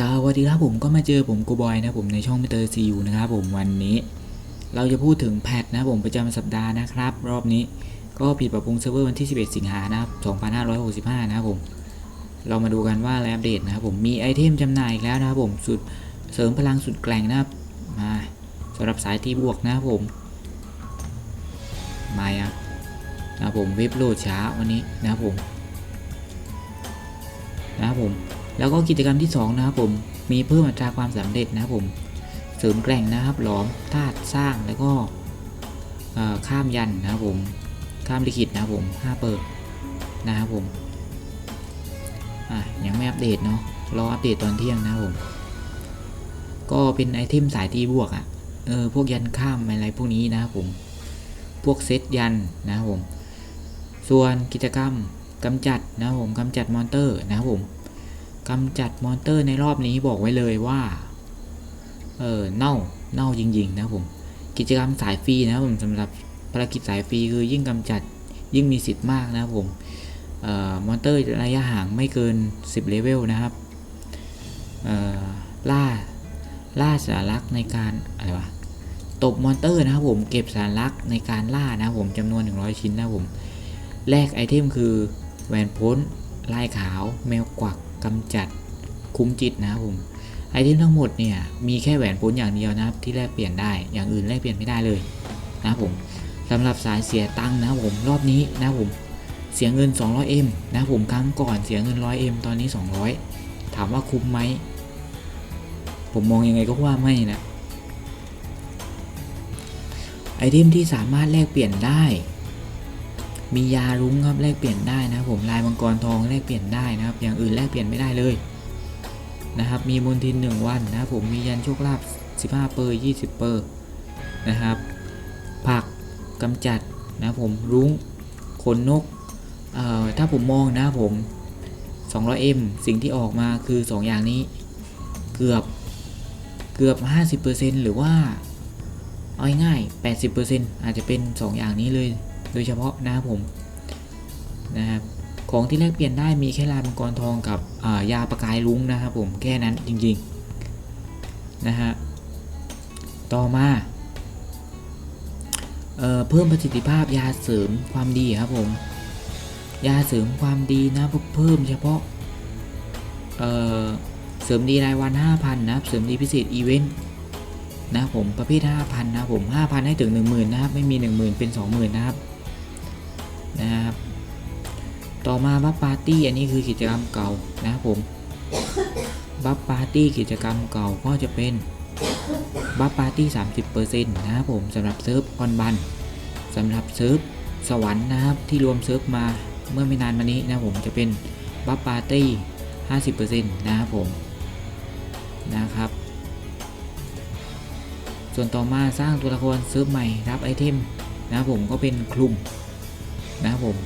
สวัสดีครับผมก็มาเจอผมกูบอยนะผมในช่องมิเตอร์ซีูนะครับผมวันนี้ เราจะพูดถึงแพทนะผมประจำสัปดาห์นะครับ รอบนี้ก็ผิดปรับปรุงเซิร์ฟเวอร์วันที่ 11 สิงหานะครับ2565 นะครับผม เรามาดูกันว่าอะไรอัปเดตนะครับผมมีไอเทมจำหน่ายอีกแล้วนะครับผมสุดเสริมพลังสุดแกร่งนะครับมาสำหรับสายตีบวกนะครับผมมาอะนะครับผมเว็บโหลดช้าวันนี้นะครับผมนะครับผม แล้วก็กิจกรรมที่2นะครับผมมีเพิ่มอัตราความสำเร็จนะครับผมเสริมแกร่งนะครับหลอมธาตุสร้างแล้วก็ข้ามยันนะครับผมข้ามลิขิตนะครับผม5เปิดนะครับผมอะยังไม่อัปเดตเนาะรออัปเดตตอนเที่ยงนะครับผมก็เป็นไอเทมสายตีบวกอะ่ะเออพวกยันข้ามอะไรพวกนี้นะครับผมพวกเซตยันนะครับผมส่วนกิจกรรมกำจัดนะครับผมกำจัดมอนเตอร์นะครับผม กำจัดมอนเตอร์ในรอบนี้บอกไว้เลยว่า เออเน่าเน่าจริง ๆ นะผม กิจกรรมสายฟรีนะผมสำหรับภารกิจสายฟรีคือยิ่งกำจัดยิ่งมีสิทธิ์มากนะครับผมออมอนเตอร์ระยะห่างไม่เกิน 10 เลเวลนะครับล่า ล่าสารลักในการ อะไรวะ ตบมอนเตอร์นะครับผม เก็บสารลักในการล่านะผมจำนวน 100 ชิ้นนะผม แลกไอเทมคือ แหวนพ้น ลายขาว แมวกวัก กำจัดคุ้มจิตนะครับผมไอเทมทั้งหมดเนี่ยมีแค่แหวนพ้นอย่างเดียวนะครับที่แลกเปลี่ยนได้อย่างอื่นแลกเปลี่ยนไม่ได้เลยนะครับผมสำหรับสายเสียตังค์นะครับผมรอบนี้นะครับผมเสียเงิน 200M นะครับผมครั้งก่อนเสียเงิน 100M ตอนนี้ 200 ถามว่าคุ้มไหมผมมองยังไงก็ว่าไม่นะไอเทมที่สามารถแลกเปลี่ยนได้ มียารุ้งครับแลกเปลี่ยนได้นะผมลายมังกรทองแลกเปลี่ยนได้นะครับ อย่างอื่นแลกเปลี่ยนไม่ได้เลยนะครับ มีมนทิน1วันนะผมมียันโชคลาภ15 เปอร์20 เปอร์นะครับ ผักกำจัดนะผมรุ้งขนนกเอ่อถ้าผมมองนะครับผม 200M สิ่งที่ออกมาคือ 2 อย่างนี้เกือบเกือบ 50%หรือว่าเอาง่าย 80%อาจจะเป็น 2 อย่างนี้เลย โดยเฉพาะนะครับผมนะครับของที่แลกเปลี่ยนได้มีแค่ลายมังกรทองกับยาประกายลุงนะครับผมแค่นั้นจริงๆนะฮะต่อมาเอ่อเพิ่มประสิทธิภาพยาเสริมความดีครับผมยาเสริมความดีนะเพิ่มเฉพาะเอ่อเสริมดีรายวัน 5,000 นะครับเสริมดีพิเศษอีเวนต์นะครับผมประเภท 5,000 นะครับผม 5,000 ให้ถึง 10,000 นะครับ ไม่มี 10,000 เป็น 20,000 นะครับ นะครับ ต่อมาบัฟปาร์ตี้อันนี้คือกิจกรรมเก่านะครับผมบัฟปาร์ตี้กิจกรรมเก่าก็จะเป็นบัฟปาร์ตี้30%นะครับผมสำหรับเซิร์ฟออนบันสำหรับเซิร์ฟสวรรค์นะครับที่รวมเซิร์ฟมาเมื่อไม่นานมานี้นะผมจะเป็นบัฟปาร์ตี้50%นะครับผมนะครับ ส่วนต่อมาสร้างตัวละครเซิร์ฟใหม่รับไอเทมนะครับผมก็เป็นคลุม นะครับผม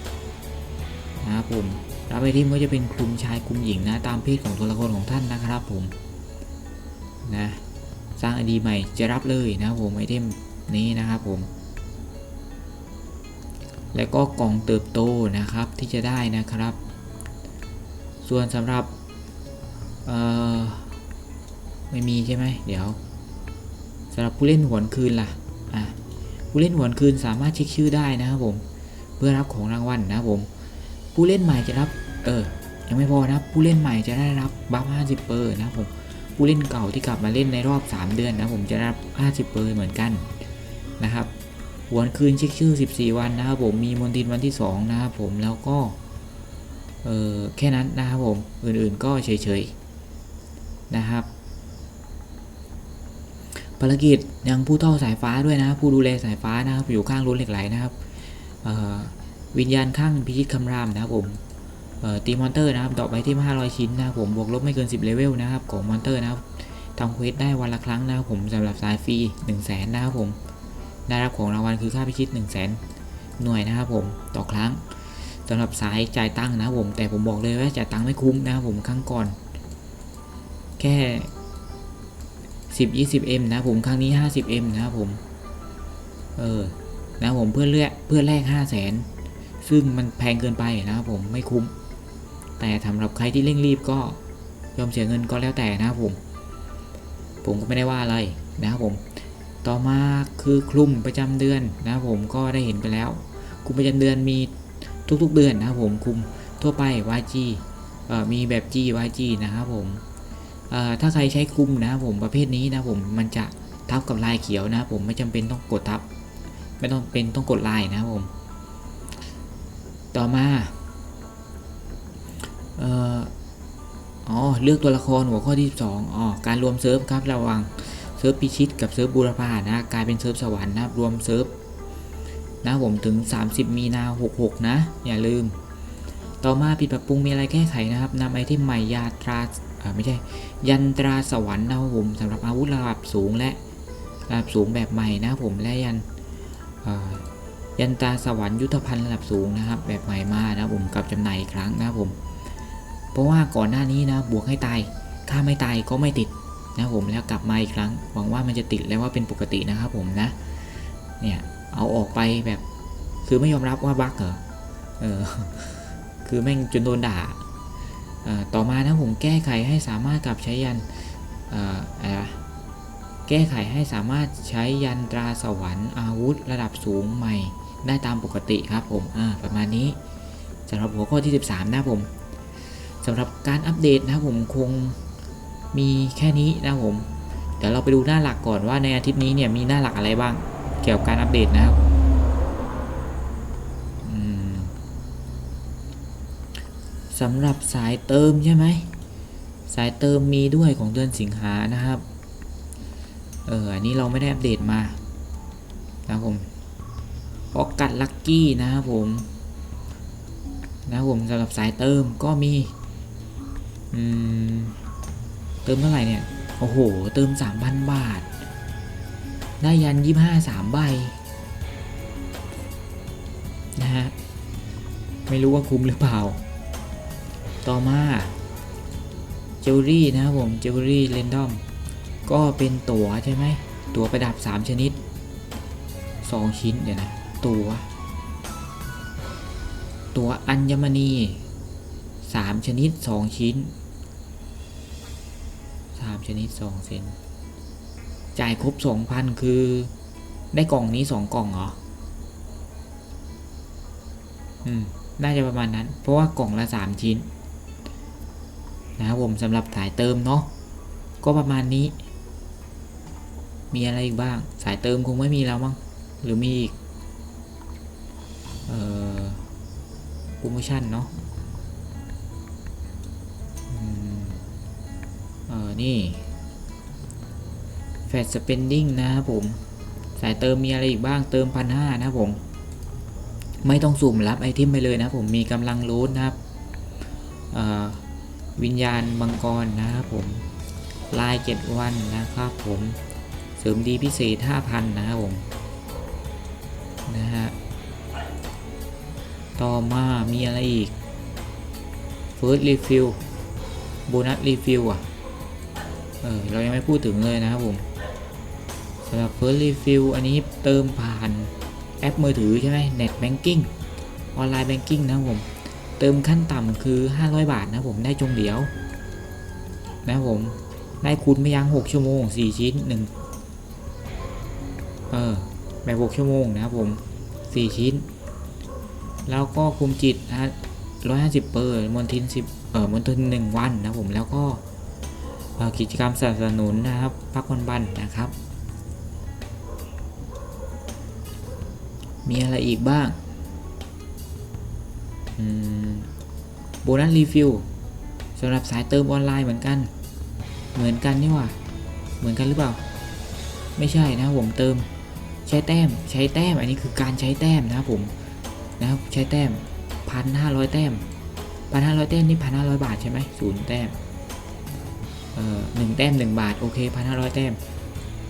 นะครับผมรับไอเทมก็จะเป็นคลุมชายคลุมหญิงนะตามเพศของตัวละครของท่านนะครับผมนะสร้างไอดีใหม่จะรับเลยนะครับผมไอเทมนี้นะครับผม แล้วก็กล่องเติบโตนะครับที่จะได้นะครับ ส่วนสำหรับเอ่อไม่มีใช่ไหมเดี๋ยวสำหรับผู้เล่นหวนคืนล่ะอะผู้เล่นหวนคืนสามารถเช็คชื่อได้นะครับผม พื่อรับของรางวัลนะครับผม ผู้เล่นใหม่จะรับ เออ ยังไม่พอนะครับ ผู้เล่นใหม่จะได้รับบัฟ 50 เปอร์นะครับผม ผู้เล่นเก่าที่กลับมาเล่นในรอบ 3 เดือนนะผมจะรับ 50 เปอร์เหมือนกันนะครับวนคืนเช็คชื่อ 14 วันนะครับผม มีมนตินวันที่ 2 นะครับผม แล้วก็ เออแค่นั้นนะครับผม อื่นๆก็เฉยๆนะครับภารกิจยังผู้เท่าสายฟ้าด้วยนะผู้ดูแลสายฟ้านะครับอยู่ข้างรถเหล็กไหลนะครับ วิญญาณข้างพิชิตคำรามนะครับผมตีมอนเตอร์นะครับดอกไปที่ 500 ชิ้นนะครับผมบวกลบไม่เกิน 10 เลเวลนะครับของมอนเตอร์นะครับทำเควสได้วันละครั้งนะครับผมสำหรับสายฟรี1 0 0 0 0แสนนะครับผมได้รับของรางวัลคือค่าพิชิต 1 0 0 0 0แสนหน่วยนะครับผมต่อครั้งสำหรับสายจ่ายตังค์นะครับผมแต่ผมบอกเลยว่าจ่ายตังค์ไม่คุ้มนะครับผมครั้งก่อน แค่ 10 20m นะผมครั้งนี้ 50m นะครับผมเออ นะผมเพื่อเลือกเพื่อแลก5 0 0 0 0 0ซึ่งมันแพงเกินไปนะครับผมไม่คุ้ม แต่สำหรับใครที่เร่งรีบก็ยอมเสียเงินก็แล้วแต่นะครับผม ผมก็ไม่ได้ว่าอะไรนะครับผม ต่อมาคือคลุมประจำเดือนนะครับผมก็ได้เห็นไปแล้วคลุมประจำเดือนมีทุกๆเดือนนะครับผมคลุมทั่วไป YG มีแบบ G YG นะครับผมถ้าใครใช้คลุมนะครับผมประเภทนี้นะครับผมมันจะทับกับลายเขียวนะครับผมไม่จำเป็นต้องกดทับ ไม่ต้องเป็นต้องกดไลายนะครับผม ต่อมาเอ่ออ๋อเลือกตัวละครหัวข้อที่2อ๋อการรวมเซิร์ฟครับระว่างเซิร์ฟพิชิตกับเซิร์ฟบูรพานะกลายเป็นเซิร์ฟสวรรค์นะครับรวมเซิร์ฟนะครับผมถึง 30 มีนา66 นะ อย่าลืม ต่อมาปิดปรับปรุงมีอะไรแก้ไขนะครับนำไอเทมใหม่ยาตราไม่ใช่ ยันตราสวรรค์นะครับผมสำหรับอาวุธระดับสูงและระดับสูงแบบใหม่นะครับผมและยัน ยันตาสวรรค์ยุทธภัณฑ์ระดับสูงนะครับ แบบใหม่มานะครับผมกับจำหน่ายอีกครั้งนะครับผม เพราะว่าก่อนหน้านี้นะบวกให้ตายถ้าไม่ตายก็ไม่ติดนะผมแล้วกลับมาอีกครั้ง หวังว่ามันจะติดแล้วว่าเป็นปกตินะครับผมนะ เนี่ยเอาออกไปแบบคือไม่ยอมรับว่าบั๊กเหรอเออคือแม่งจนโดนด่าต่อมานะผมแก้ไขให้สามารถกลับใช้ยันอออะไรวะ แก้ไขให้สามารถใช้ยันตราสวรรค์อาวุธระดับสูงใหม่ ได้ตามปกติครับผมประมาณนี้สำหรับหัวข้อที่ 13 นะผมสำหรับการอัปเดตนะครับผมคงมีแค่นี้นะผมเดี๋ยวเราไปดูหน้าหลักก่อนว่าในอาทิตย์นี้เนี่ยมีหน้าหลักอะไรบ้าง เกี่ยวกับการอัปเดตนะครับสำหรับสายเติมใช่ไหมสายเติมมีด้วยของเดือนสิงหานะครับ เออ อันนี้เราไม่ได้อัปเดตมานะครับผมออกกัดลัคกี้นะครับผม นะครับผมสำหรับสายเติมก็มี อืม เติมเท่าไหร่เนี่ย โอ้โห เติม 3,000 บาท ได้ยัน 25 3 ใบ นะฮะ ไม่รู้ว่าคุ้มหรือเปล่า ต่อมา เจลลี่นะครับผม เจลลี่เรนดอม ก็เป็นตั๋วใช่ไหม ตั๋วประดับ 3 ชนิด 2 ชิ้นเดี๋ยวนะ ตั๋ว ตั๋วอัญมณี 3 ชนิด 2 ชิ้น 3 ชนิด 2 เซน จ่ายครบ 2,000 คือ ได้กล่องนี้ 2 กล่องเหรอ อืม น่าจะประมาณนั้น เพราะว่ากล่องละ 3 ชิ้น นะครับผมสำหรับสายเติมเนาะก็ประมาณนี้ มีอะไรอีกบ้าง สายเติมคงไม่มีแล้วมั้ง หรือมีอีก เอ่อโปรโมชั่นเนาะเออนี่แฟดสเปนดิ้งนะครับผม สายเติมมีอะไรอีกบ้าง เติมพันห้านะครับผม ไม่ต้องสุ่มรับไอเทมไปเลยนะครับผมมีกำลังรูทนะครับวิญญาณมังกรนะครับผม ลายเจ็ดวันนะครับผม เสริมดีพิเศษ 5,000 นะครับผม นะฮะ ต่อมามีอะไรอีก First Refill โบนัส Refill อะ เออ เรายังไม่พูดถึงเลยนะครับผมสำหรับ First Refill อันนี้เติมผ่านแอปมือถือใช่ไหม Net Banking ออนไลน์ Banking นะครับผม เติมขั้นต่ำคือ 500 บาทนะครับผม ได้จงเดียว นะครับผม ได้คูณไม่ยั้ง6ชั่วโมง 4 ชิ้น 1 เออแบบ6ชั่วโมงนะครับผม 4 ชิ้น แล้วก็คุมจิตนะร้อยห้าสิบเปอร์มอนทินสิบเอ่อมอนทินหนึ่งวันนะครับผมแล้วก็กิจกรรมสนับสนุนนะครับพักวันบันนะครับ มีอะไรอีกบ้างโบนัสรีฟิลสำหรับสายเติมออนไลน์เหมือนกัน เหมือนกันนี่ว่าเหมือนกันหรือเปล่า ไม่ใช่นะผมเติม ใช้แต้มใช้แต้มอันนี้คือการใช้แต้มนะครับผมนะครับใช้แต้มพันห้าร้อยแต้มพันห้าร้อยแต้มนี่พันห้าร้อยบาทใช่ไหมศูนย์แต้มเอ่อหนึ่งแต้มหนึ่งบาทโอเคพันห้าร้อยแต้ม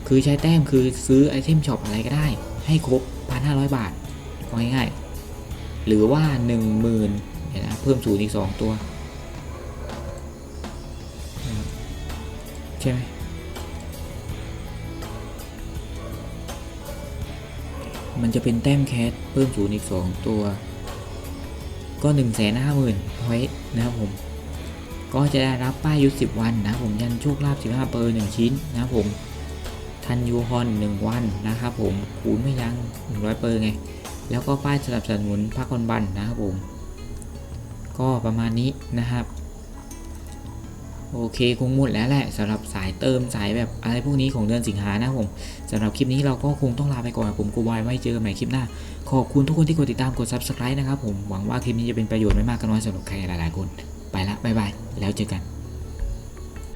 คือใช้แต้มคือซื้อไอเทมช็อปอะไรก็ได้ ให้ครบพันห้าร้อยบาทเอาง่ายๆหรือว่าหนึ่งหมื่นเดี๋ยวนะเพิ่มศูนย์อีกสองตัวใช่ไหม มันจะเป็นแต้มแคสเพิ่มศูนย์อีกสองตัว ก็หนึ่งแสนห้าหมื่นพอยนะครับผม ก็จะได้รับป้ายยุทธ10 วันนะผมยันโชคลาภ15 เปอร์ 1 ชิ้นนะครับผมทันยูฮอน 1 วันนะครับผมคูณไม่ยั้ง100 เปอร์ไง แล้วก็ป้ายสนับสนุนพักคนบันนะครับผม ก็ประมาณนี้นะครับ โอเคคงหมดแล้วแหละสำหรับสายเติมสายแบบอะไรพวกนี้ของเดือนสิงหานะผมสำหรับคลิปนี้เราก็คงต้องลาไปก่อนผมกูบายไว้เจอกันใหม่คลิปหน้า ขอบคุณทุกคนที่กดติดตามกด subscribe นะครับผมหวังว่าคลิปนี้จะเป็นประโยชน์ไม่มากก็น้อยสำหรับใครหลายๆคน ไปละบ๊ายบายแล้วเจอกัน